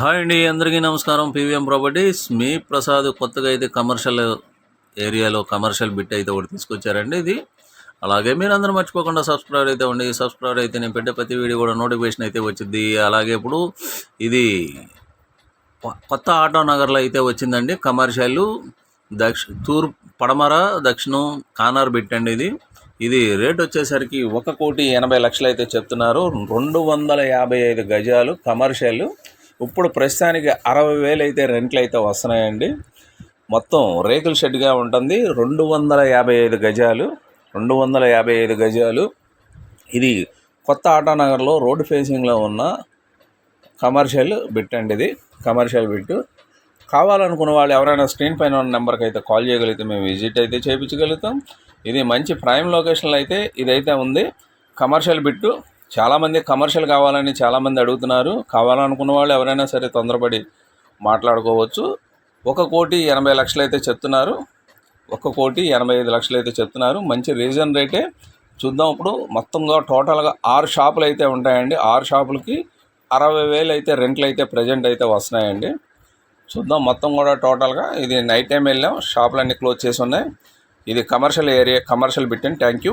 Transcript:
Hi అండి అందరికీ నమస్కారం. పీవీఎం ప్రాపర్టీస్ మీ ప్రసాద్ కొత్తగా అయితే కమర్షియల్ ఏరియాలో కమర్షియల్ బిట్ అయితే ఒకటి తీసుకొచ్చారండి ఇది. అలాగే మీరు అందరూ మర్చిపోకుండా సబ్స్క్రైబ్ అయితే ఉండి సబ్స్క్రైబ్ అయితే నేను పెట్టే ప్రతి వీడియో కూడా నోటిఫికేషన్ అయితే వచ్చింది అలాగే ఇప్పుడు ఇది కొత్త ఆటో నగర్లో అయితే వచ్చిందండి కమర్షియల్. దక్ష తూర్ పడమర దక్షిణం కానార్ బిట్ అండి ఇది. ఇది రేట్ వచ్చేసరికి ఒక కోటి ఎనభై లక్షలు అయితే చెప్తున్నారు. రెండు వందల యాభై ఐదు గజాలు కమర్షియల్. ఇప్పుడు ప్రస్తుతానికి అరవై వేలు అయితే రెంట్లు అయితే వస్తున్నాయండి. మొత్తం రేకుల షెడ్గా ఉంటుంది. రెండు వందల యాభై ఐదు గజాలు. రెండు వందల యాభై ఐదు గజాలు. ఇది కొత్త ఆటానగర్లో రోడ్డు ఫేసింగ్లో ఉన్న కమర్షియల్ బిట్ అండి ఇది. Commercial bit. కావాలనుకున్న వాళ్ళు ఎవరైనా స్క్రీన్ పైన ఉన్న నెంబర్కి అయితే కాల్ చేయగలిగితే మేము విజిట్ అయితే చేయించగలుగుతాం. ఇది మంచి ప్రైమ్ లొకేషన్లో అయితే ఇదైతే ఉంది. కమర్షియల్ బిట్టు చాలామంది కమర్షియల్ కావాలని చాలామంది అడుగుతున్నారు. కావాలనుకున్న వాళ్ళు ఎవరైనా సరే తొందరపడి మాట్లాడుకోవచ్చు. ఒక కోటి ఎనభై లక్షలు అయితే చెప్తున్నారు. ఒక కోటి ఎనభై ఐదు లక్షలు అయితే చెప్తున్నారు. మంచి రీజన్ రేటే చూద్దాం. ఇప్పుడు మొత్తంగా టోటల్గా ఆరు షాపులు అయితే ఉంటాయండి. ఆరు షాపులకి అరవై వేలు అయితే రెంట్లు అయితే ప్రజెంట్ అయితే వస్తున్నాయండి. చూద్దాం మొత్తం కూడా టోటల్గా ఇది నైట్ టైం వెళ్ళాం. షాపులన్నీ క్లోజ్ చేసి ఉన్నాయి. ఇది కమర్షియల్ ఏరియా కమర్షియల్ బిట్టండి థ్యాంక్ యూ